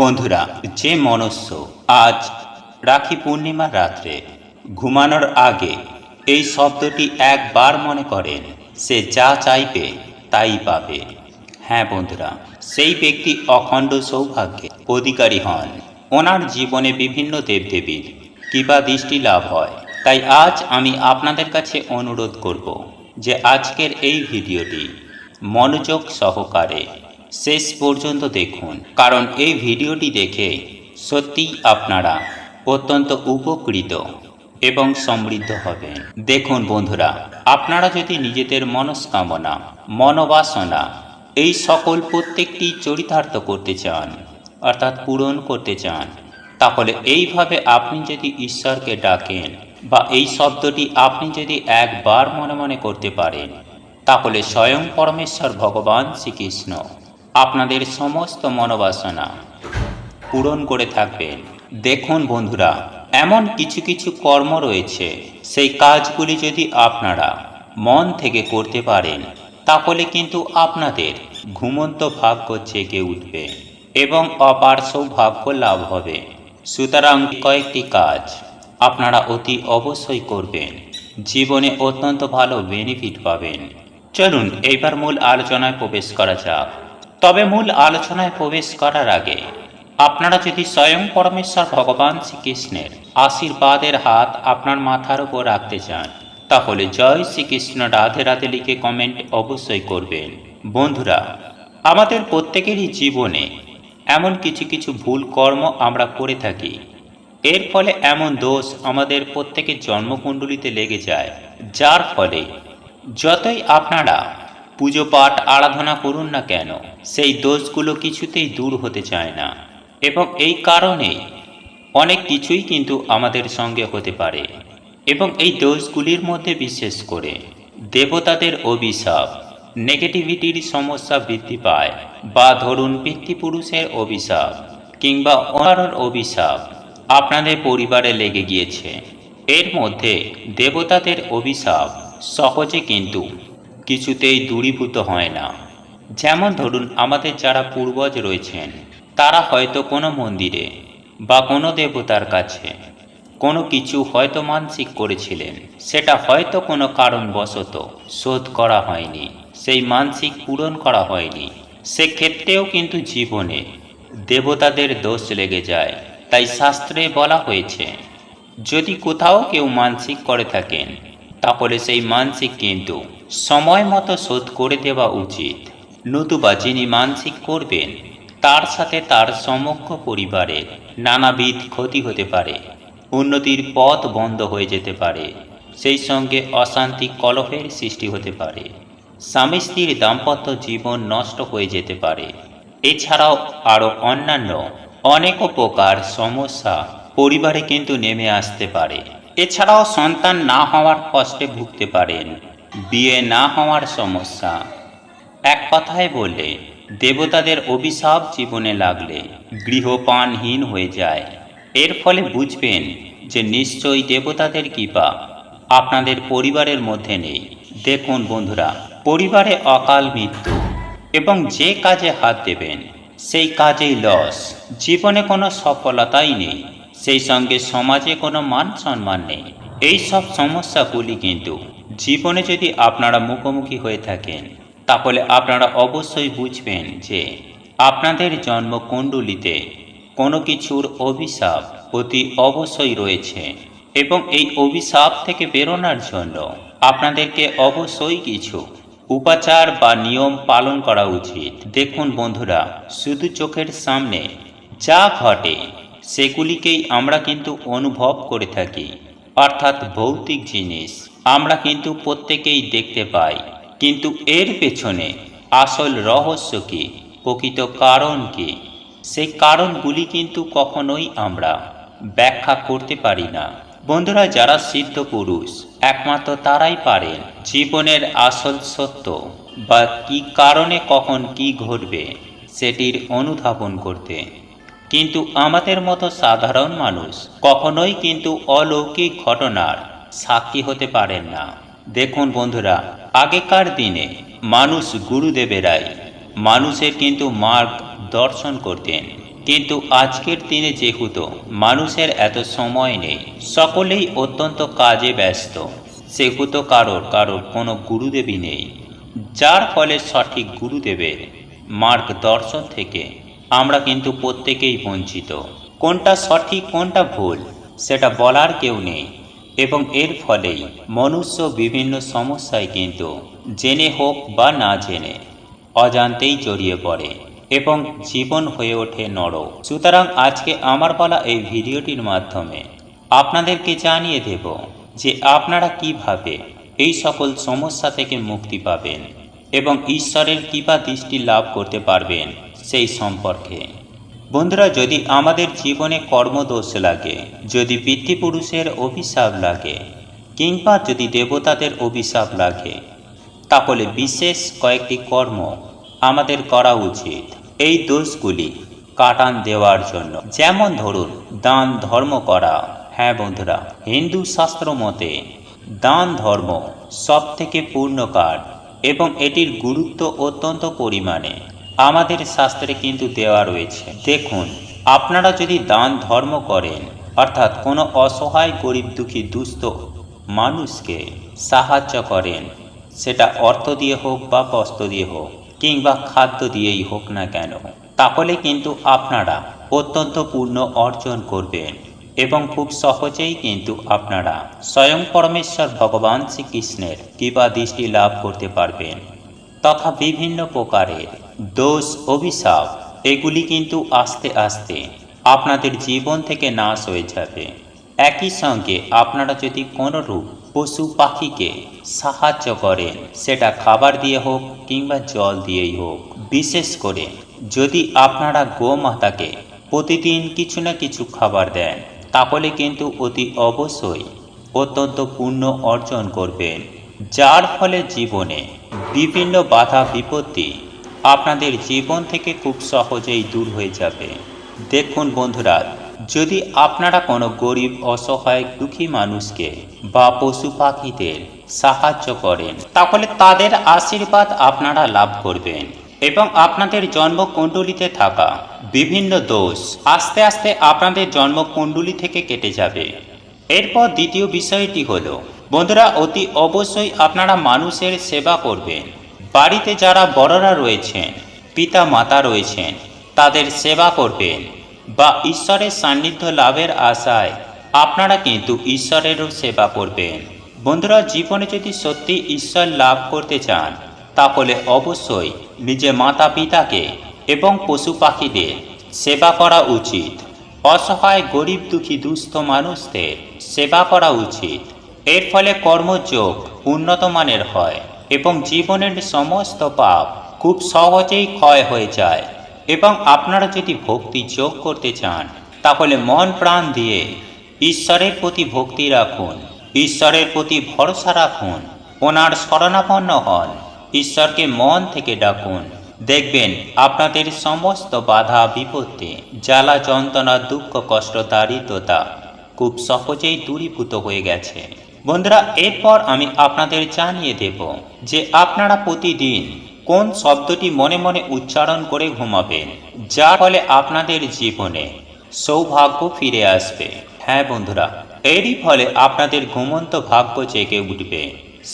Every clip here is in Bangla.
বন্ধুরা, যে মনস্য আজ রাখি পূর্ণিমার রাত্রে ঘুমানোর আগে এই শব্দটি একবার মনে করেন, সে যা চাইবে তাই পাবে। হ্যাঁ বন্ধুরা, সেই ব্যক্তি অখণ্ড সৌভাগ্যের অধিকারী হন। ওনার জীবনে বিভিন্ন দেবদেবীর কৃপা দৃষ্টি লাভ হয়। তাই আজ আমি আপনাদের কাছে অনুরোধ করব যে আজকের এই ভিডিওটি মনোযোগ সহকারে শেষ পর্যন্ত দেখুন। কারণ এই ভিডিওটি দেখে সত্যিই আপনারা অত্যন্ত উপকৃত এবং সমৃদ্ধ হবেন। দেখুন বন্ধুরা, আপনারা যদি নিজেদের মনস্কামনা, মনোবাসনা এই সকল প্রত্যেকটি চরিতার্থ করতে চান, অর্থাৎ পূরণ করতে চান, তাহলে এইভাবে আপনি যদি ঈশ্বরকে ডাকেন বা এই শব্দটি আপনি যদি একবার মনে মনে করতে পারেন, তাহলে স্বয়ং পরমেশ্বর ভগবান শ্রীকৃষ্ণ আপনাদের সমস্ত মনোবাসনা পূরণ করে থাকবেন। দেখুন বন্ধুরা, এমন কিছু কিছু কর্ম রয়েছে, সেই কাজগুলি যদি আপনারা মন থেকে করতে পারেন, তাহলে কিন্তু আপনাদের ঘুমন্ত ভাগ্য জেগে উঠবে এবং অপার সৌভাগ্য লাভ হবে। সুতরাং কয়েকটি কাজ আপনারা অতি অবশ্যই করবেন। জীবনে অত্যন্ত ভালো বেনিফিট পাবেন। চলুন, এইবার মূল আলোচনায় প্রবেশ করা যাক। তবে মূল আলোচনায় প্রবেশ করার আগে, আপনারা যদি স্বয়ং পরমেশ্বর ভগবান শ্রীকৃষ্ণের আশীর্বাদের হাত আপনার মাথার উপর রাখতে চান, তাহলে জয় শ্রীকৃষ্ণ রাধে রাধে লিখে কমেন্ট অবশ্যই করবেন। বন্ধুরা, আমাদের প্রত্যেকেরই জীবনে এমন কিছু কিছু ভুল কর্ম আমরা করে থাকি। এর ফলে এমন দোষ আমাদের প্রত্যেকের জন্মকুণ্ডলিতে লেগে যায়, যার ফলে যতই আপনারা পুজো পাঠ আরাধনা করুন না কেন, সেই দোষগুলো কিছুতেই দূর হতে চায় না। এবং এই কারণে অনেক কিছুই কিন্তু আমাদের সঙ্গে হতে পারে। এবং এই দোষগুলির মধ্যে বিশেষ করে দেবতাদের অভিশাপ, নেগেটিভিটির সমস্যা বৃদ্ধি পায় বা ধরুন পিতৃপুরুষের অভিশাপ কিংবা অনারর অভিশাপ আপনাদের পরিবারে লেগে গিয়েছে। এর মধ্যে দেবতাদের অভিশাপ সহজে কিন্তু কিছুতেই দূরীভূত হয় না। যেমন ধরুন, আমাদের যারা পূর্বজ রয়েছেন, তারা হয়তো কোনো মন্দিরে বা কোনো দেবতার কাছে কোনো কিছু হয়তো মানসিক করেছিলেন। সেটা হয়তো কোনো কারণবশত শোধ করা হয়নি, সেই মানসিক পূরণ করা হয়নি। সেক্ষেত্রেও কিন্তু জীবনে দেবতাদের দোষ লেগে যায়, তাই শাস্ত্রে বলা হয়েছে, যদি কোথাও কেউ মানসিক করে থাকেন তাহলে সেই মানসিক কিন্তু সময় মতো শোধ করে দেওয়া উচিত। নতুবা যিনি মানসিক করবেন, তার সাথে তার সমগ্র পরিবারের নানাবিধ ক্ষতি হতে পারে, উন্নতির পথ বন্ধ হয়ে যেতে পারে, সেই সঙ্গে অশান্তি, কলহের সৃষ্টি হতে পারে, স্বামী স্ত্রীর দাম্পত্য জীবন নষ্ট হয়ে যেতে পারে। এছাড়াও আরও অন্যান্য অনেক প্রকার সমস্যা পরিবারে কিন্তু নেমে আসতে পারে। এছাড়াও সন্তান না হওয়ার কষ্টে ভুগতে পারেন, বিয়ে না হওয়ার সমস্যা। এক কথায় বললে দেবতাদের অভিশাপ জীবনে লাগলে গৃহপানহীন হয়ে যায়। এর ফলে বুঝবেন যে নিশ্চয়ই দেবতাদের কৃপা আপনাদের পরিবারের মধ্যে নেই। দেখুন বন্ধুরা, পরিবারে অকাল মৃত্যু এবং যে কাজে হাত দেবেন, সেই কাজেই লস। জীবনে কোনো সফলতাই নেই। সেই সঙ্গে সমাজে কোনো মান সম্মান নেই। এই সব সমস্যাগুলি কিন্তু জীবনে যদি আপনারা মুখোমুখি হয়ে থাকেন, তাহলে আপনারা অবশ্যই বুঝবেন যে আপনাদের জন্মকুণ্ডলিতে কোনো কিছুর অভিশাপ অতি অবশ্যই রয়েছে এবং এই অভিশাপ থেকে বেরোনোর জন্য আপনাদেরকে অবশ্যই কিছু উপাচার বা নিয়ম পালন করা উচিত। দেখুন বন্ধুরা, শুধু চোখের সামনে যা ঘটে সেগুলিকেই আমরা কিন্তু অনুভব করে থাকি। অর্থাৎ ভৌতিক জিনিস। আমরা কিন্তু প্রত্যেকেই দেখতে পাই। কিন্তু এর পেছনে আসল রহস্য কি? প্রকৃত কারণ কি? সেই কারণগুলি কিন্তু কখনোই আমরা ব্যাখ্যা করতে পারি না। বন্ধুরা, যারা সিদ্ধ পুরুষ, একমাত্র তারাই পারেন জীবনের আসল সত্য বা কি কারণে কখন কি ঘটবে, সেটির অনুধাবন করতে। কিন্তু আমাদের মতো সাধারণ মানুষ কখনোই কিন্তু অলৌকিক ঘটনার সাক্ষী হতে পারেন না। দেখুন বন্ধুরা, আগেকার দিনে মানুষ গুরুদেবেরাই মানুষের কিন্তু মার্গ দর্শন করতেন। কিন্তু আজকের দিনে যেহেতু মানুষের এত সময় নেই, সকলেই অত্যন্ত কাজে ব্যস্ত। সেহেতু কারোর কারোর কোনো গুরুদেবী নেই, যার ফলে সঠিক গুরুদেবের মার্গ দর্শন থেকে আমরা কিন্তু প্রত্যেকেই বঞ্চিত। কোনটা সঠিক, কোনটা ভুল, সেটা বলার কেউ নেই। এবং এর ফলেই মনুষ্য বিভিন্ন সমস্যায় কিন্তু জেনে হোক বা না জেনে অজান্তেই জড়িয়ে পড়ে এবং জীবন হয়ে ওঠে নর সুতরাং আজকে আমার বলা এই ভিডিওটির মাধ্যমে আপনাদেরকে জানিয়ে দেব যে আপনারা কীভাবে এই সকল সমস্যা থেকে মুক্তি পাবেন এবং ঈশ্বরের কৃপা দৃষ্টি লাভ করতে পারবেন। সেই সম্পর্কে। বন্ধুরা, যদি আমাদের জীবনে কর্মদোষ লাগে, যদি পিতৃপুরুষের অভিশাপ লাগে, কিংবা যদি দেবতাদের অভিশাপ লাগে, তাহলে বিশেষ কয়েকটি কর্ম আমাদের করা উচিত। এই দোষগুলি কাটান দেওয়ার জন্য। যেমন ধরুন, দান ধর্ম করা। হ্যাঁ বন্ধুরা, হিন্দু শাস্ত্র মতে দান ধর্ম সব থেকে পূর্ণ কাজ এবং এটির গুরুত্ব অত্যন্ত পরিমাণে। আমাদের শাস্ত্রে কিন্তু দেওয়া রয়েছে। দেখুন, আপনারা যদি দান ধর্ম করেন, অর্থাৎ কোনো অসহায়, গরিব, দুঃখী, দুস্থ মানুষকে সাহায্য করেন, সেটা অর্থ দিয়ে হোক বা বস্ত্র দিয়ে হোক, কিংবা খাদ্য দিয়েই হোক না কেন, তাহলে কিন্তু আপনারা অত্যন্ত পূর্ণ অর্জন করবেন এবং খুব সহজেই কিন্তু আপনারা স্বয়ং পরমেশ্বর ভগবান শ্রীকৃষ্ণের কৃপা দৃষ্টি লাভ করতে পারবেন, তথা বিভিন্ন প্রকারের দোষ, অভিশাপ, এগুলি কিন্তু আস্তে আস্তে আপনাদের জীবন থেকে নাশ হয়ে যাবে। একই সঙ্গে আপনারা যদি কোনোরূপ পশু পাখিকে সাহায্য করেন, সেটা খাবার দিয়ে হোক কিংবা জল দিয়েই হোক। বিশেষ করে যদি আপনারা গোমাতাকে প্রতিদিন কিছু না কিছু খাবার দেন, তাহলে কিন্তু অতি অবশ্যই অত্যন্ত পুণ্য অর্জন করবেন, যার ফলে জীবনে বিভিন্ন বাধা বিপত্তি আপনাদের জীবন থেকে খুব সহজেই দূর হয়ে যাবে। দেখুন বন্ধুরা, যদি আপনারা কোনো গরিব, অসহায়, দুঃখী মানুষকে বা পশু পাখিদের সাহায্য করেন, তাহলে তাদের আশীর্বাদ আপনারা লাভ করবেন এবং আপনাদের জন্মকুণ্ডলিতে থাকা বিভিন্ন দোষ আস্তে আস্তে আপনাদের জন্মকুণ্ডলী থেকে কেটে যাবে। এরপর দ্বিতীয় বিষয়টি হলো, বন্ধুরা, অতি অবশ্যই আপনারা মানুষের সেবা করবেন। বাড়িতে যারা বড়রা রয়েছেন, পিতা মাতা রয়েছেন, তাদের সেবা করবেন বা ঈশ্বরের সান্নিধ্য লাভের আশায় আপনারা কিন্তু ঈশ্বরেরও সেবা করবেন। বন্ধুরা, জীবনে যদি সত্যি ঈশ্বর লাভ করতে চান, তাহলে অবশ্যই নিজে মাতা পিতাকে এবং পশু পাখিদের সেবা করা উচিত। অসহায়, গরিব, দুঃখী, দুস্থ মানুষদের সেবা করা উচিত। এর ফলে কর্মযোগ উন্নত মানের হয়। এবং জীবনের সমস্ত পাপ খুব সহজেই ক্ষয় হয়ে যায়। এবং আপনারা যদি ভক্তি যোগ করতে চান, তাহলে মন প্রাণ দিয়ে ঈশ্বরের প্রতি ভক্তি রাখুন, ঈশ্বরের প্রতি ভরসা রাখুন, ওনার শরণাপন্ন হন, ঈশ্বরকে মন থেকে ডাকুন। দেখবেন আপনাদের সমস্ত বাধা, বিপত্তি, জ্বালা, যন্ত্রণা, দুঃখ, কষ্ট, দারিদ্রতা খুব সহজেই দূরীভূত হয়ে গেছে। বন্ধুরা, এরপর আমি আপনাদের জানিয়ে দেব যে আপনারা প্রতিদিন কোন শব্দটি মনে মনে উচ্চারণ করে ঘুমাবেন, যার ফলে আপনাদের জীবনে সৌভাগ্য ফিরে আসবে। হ্যাঁ বন্ধুরা, এরই ফলে আপনাদের ঘুমন্ত ভাগ্য জেগে উঠবে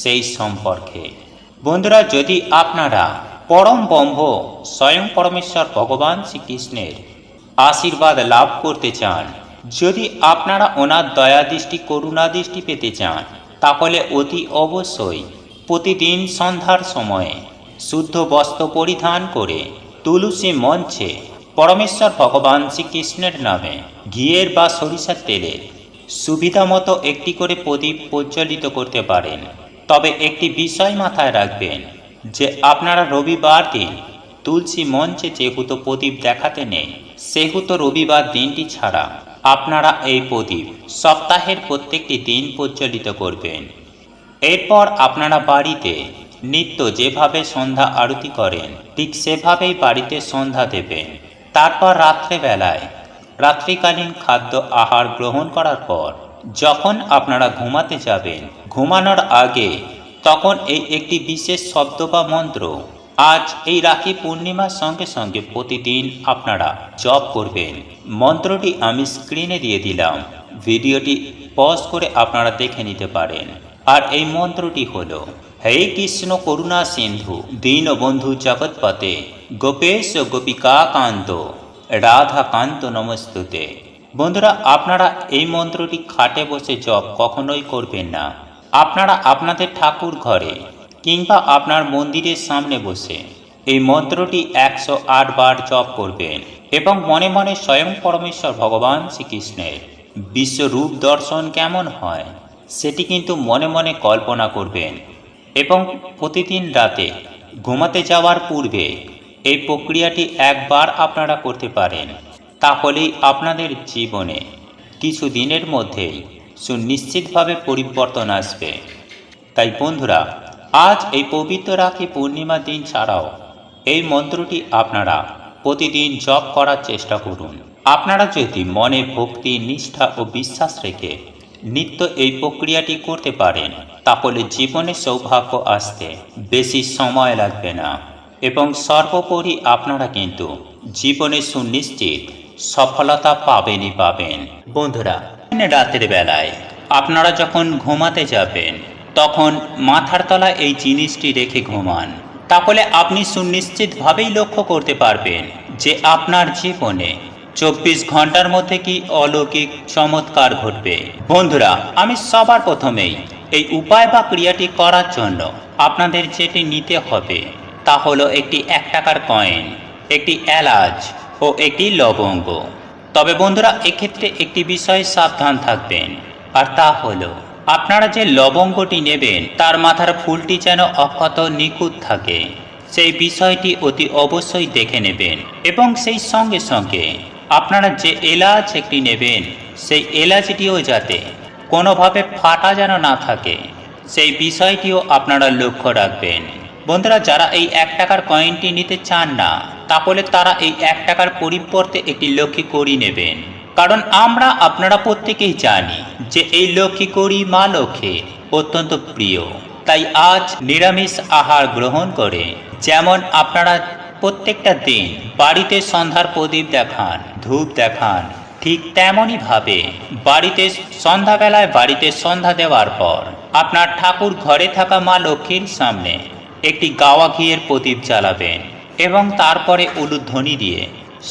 সেই সম্পর্কে। বন্ধুরা, যদি আপনারা পরম ব্রহ্ম, স্বয়ং পরমেশ্বর ভগবান শ্রীকৃষ্ণের আশীর্বাদ লাভ করতে চান যদি আপনারা ওনার দয়া দৃষ্টি, করুণা দৃষ্টি পেতে চান, তাহলে অতি অবশ্যই প্রতিদিন সন্ধ্যার সময়ে শুদ্ধ বস্ত্র পরিধান করে তুলসী মঞ্চে পরমেশ্বর ভগবান শ্রীকৃষ্ণের নামে ঘিয়ের বা সরিষার তেলের সুবিধা মতো একটি করে প্রদীপ প্রজ্বলিত করতে পারেন। তবে একটি বিষয় মাথায় রাখবেন যে আপনারা রবিবার দিন তুলসী মঞ্চে যেহেতু প্রদীপ দেখাতে নেই, সেহেতু রবিবার দিনটি ছাড়া আপনারা এই প্রদীপ সপ্তাহের প্রত্যেকটি দিন প্রজ্বলিত করবেন। এরপর আপনারা বাড়িতে নিত্য যেভাবে সন্ধ্যা আরতি করেন, ঠিক সেভাবেই বাড়িতে সন্ধ্যা দেবেন। তারপর রাত্রেবেলায় রাত্রিকালীন খাদ্য আহার গ্রহণ করার পর যখন আপনারা ঘুমাতে যাবেন, ঘুমানোর আগে তখন এই একটি বিশেষ শব্দ বা মন্ত্র আজ এই রাখি পূর্ণিমার সঙ্গে সঙ্গে প্রতিদিন আপনারা জপ করবেন। মন্ত্রটি আমি স্ক্রিনে দিয়ে দিলাম। ভিডিওটি পজ করে আপনারা দেখে নিতে পারেন। আর এই মন্ত্রটি হলো, হে কৃষ্ণ করুণা সিন্ধু, দীনবন্ধু জগৎপতে গোপেশ গোপিকা কান্ত, রাধা কান্ত নমস্তুতে। বন্ধুরা, আপনারা এই মন্ত্রটি খাটে বসে জপ কখনোই করবেন না। আপনারা আপনাদের ঠাকুর ঘরে কিংবা আপনার মন্দিরের সামনে বসে। এই মন্ত্রটি একশো আট বার জপ করবেন এবং মনে মনে স্বয়ং পরমেশ্বর ভগবান শ্রীকৃষ্ণের বিশ্বরূপ দর্শন কেমন হয়, সেটি কিন্তু মনে মনে কল্পনা করবেন এবং প্রতিদিন রাতে ঘুমাতে যাওয়ার পূর্বে এই প্রক্রিয়াটি একবার আপনারা করতে পারেন। তাহলেই আপনাদের জীবনে কিছু দিনের মধ্যেই সুনিশ্চিতভাবে পরিবর্তন আসবে। তাই বন্ধুরা আজ এই পবিত্র রাখি পূর্ণিমা দিন ছাড়াও এই মন্ত্রটি আপনারা প্রতিদিন জপ করার চেষ্টা করুন। আপনারা যদি মনে ভক্তি, নিষ্ঠা ও বিশ্বাস রেখে নিত্য এই প্রক্রিয়াটি করতে পারেন, তাহলে জীবনে সৌভাগ্য আসতে বেশি সময় লাগবে না। এবং সর্বোপরি আপনারা কিন্তু জীবনে সুনিশ্চিত সফলতা পাবেনই পাবেন। বন্ধুরা রাতের বেলায় আপনারা যখন ঘুমাতে যাবেন তখন মাথার তলায় এই জিনিসটি রেখে ঘুমান। তাহলে আপনি সুনিশ্চিতভাবেই লক্ষ্য করতে পারবেন যে আপনার জীবনে চব্বিশ ঘণ্টার মধ্যে কি অলৌকিক চমৎকার ঘটবে। বন্ধুরা, আমি সবার প্রথমেই এই উপায় বা ক্রিয়াটি করার জন্য আপনাদের যেটি নিতে হবে তা হলো একটি এক টাকার কয়েন, একটি এলাচ ও একটি লবঙ্গ। তবে বন্ধুরা, এক্ষেত্রে একটি বিষয়ে সাবধান থাকবেন, আর তা হলো আপনারা যে লবঙ্গটি নেবেন, তার মাথার ফুলটি যেন অক্ষত নিখুঁত থাকে। সেই বিষয়টি অতি অবশ্যই দেখে নেবেন এবং সেই সঙ্গে সঙ্গে আপনারা যে এলাচ একটি নেবেন, সেই এলাচটিও যাতে কোনোভাবে ফাটা যেন না থাকে, সেই বিষয়টিও আপনারা লক্ষ্য রাখবেন। বন্ধুরা, যারা এই এক টাকার কয়েনটি নিতে চান না, তাহলে তারা এই এক টাকার পরিবর্তে একটি লক্ষ্মী করি নেবেন। কারণ আমরা আপনারা প্রত্যেকেই জানি যে এই লক্ষ্মী করি মা লক্ষ্মীর অত্যন্ত প্রিয়। তাই আজ নিরামিষ আহার গ্রহণ করে যেমন আপনারা প্রত্যেকটা দিন বাড়িতে সন্ধ্যার প্রদীপ দেখান, ধূপ দেখান, ঠিক তেমনই ভাবে বাড়িতে সন্ধ্যাবেলায় বাড়িতে সন্ধ্যা দেওয়ার পর আপনার ঠাকুর ঘরে থাকা মা লক্ষ্মীর সামনে একটি গাওয়া ঘিয়ের প্রদীপ জ্বালাবেন এবং তারপরে উলুধ্বনি দিয়ে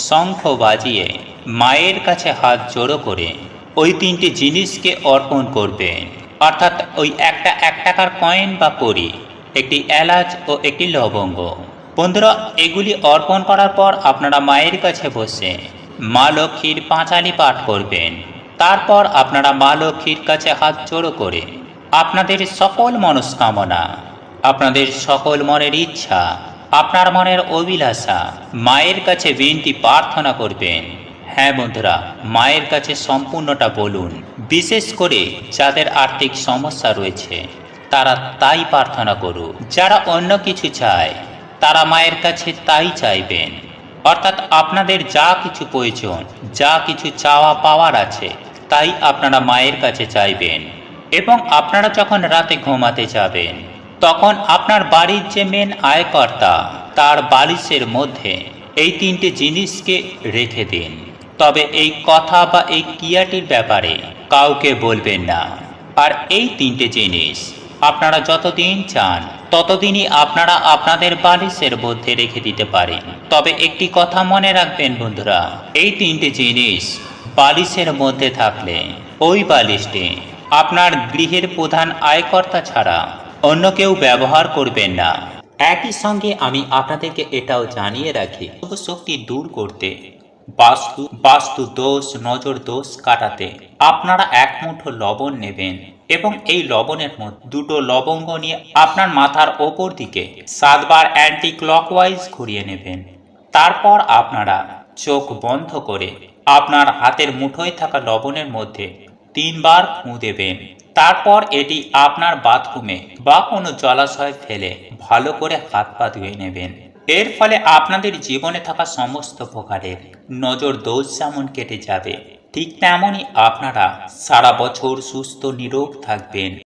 শঙ্খ বাজিয়ে মায়ের কাছে হাত জোড়ো করে ওই তিনটি জিনিসকে অর্পণ করবেন অর্থাৎ ওই একটা এক টাকার কয়েন বা করি একটি এলাচ ও একটি লবঙ্গ। বন্ধুরা, এগুলি অর্পণ করার পর আপনারা মায়ের কাছে বসে মা লক্ষ্মীর পাঁচালি পাঠ করবেন। তারপর আপনারা মা লক্ষ্মীর কাছে হাত জোড়ো করে আপনাদের সকল মনস্কামনা, আপনাদের সকল মনের ইচ্ছা, আপনার মনের অভিলাষা, মায়ের কাছে বিনতি প্রার্থনা করবেন। হ্যাঁ বন্ধুরা, মায়ের কাছে সম্পূর্ণটা বলুন, বিশেষ করে যাদের আর্থিক সমস্যা রয়েছে, তারা তাই প্রার্থনা করুক। যারা অন্য কিছু চায়, তারা মায়ের কাছে তাই চাইবেন। অর্থাৎ আপনাদের যা কিছু প্রয়োজন, যা কিছু চাওয়া পাওয়ার আছে, তাই আপনারা মায়ের কাছে চাইবেন। এবং আপনারা যখন রাতে ঘুমাতে যাবেন, তখন আপনার বাড়ির যে মেন আয়কর্তা, তার বালিশের মধ্যে এই তিনটে জিনিসকে রেখে দিন। তবে এই কথা বা এই ক্রিয়াটির ব্যাপারে কাউকে বলবেন না। আর এই তিনটে জিনিস আপনারা যতদিন চান, ততদিনই আপনারা আপনাদের বালিশের মধ্যে রেখে দিতে পারেন। তবে একটি কথা মনে রাখবেন বন্ধুরা, এই তিনটে জিনিস বালিশের মধ্যে থাকলে ওই বালিশটি আপনার গৃহের প্রধান আয়কর্তা ছাড়া অন্য কেউ ব্যবহার করবেন না। একই সঙ্গে আমি আপনাদেরকে এটাও জানিয়ে রাখি, শক্তি দূর করতে বাস্তু বাস্তু দোষ, নজর দোষ কাটাতে আপনারা এক মুঠো লবণ নেবেন এবং এই লবণের মধ্যে দুটো লবঙ্গ নিয়ে আপনার মাথার ওপর দিকে সাতবার অ্যান্টি ক্লকওয়াইজ ঘুরিয়ে নেবেন। তারপর আপনারা চোখ বন্ধ করে আপনার হাতের মুঠোয় থাকা লবণের মধ্যে তিনবার ফুঁ দেবেন। তারপর এটি আপনার বাথরুমে বা কোনো জলাশয়ে ফেলে ভালো করে হাত পা ধুয়ে নেবেন। এর ফলে আপনাদের জীবনে থাকা সমস্ত প্রকারের নজর দোষ যেমন কেটে যাবে, ঠিক তেমনই আপনারা সারা বছর সুস্থ, নিরোগ থাকবেন।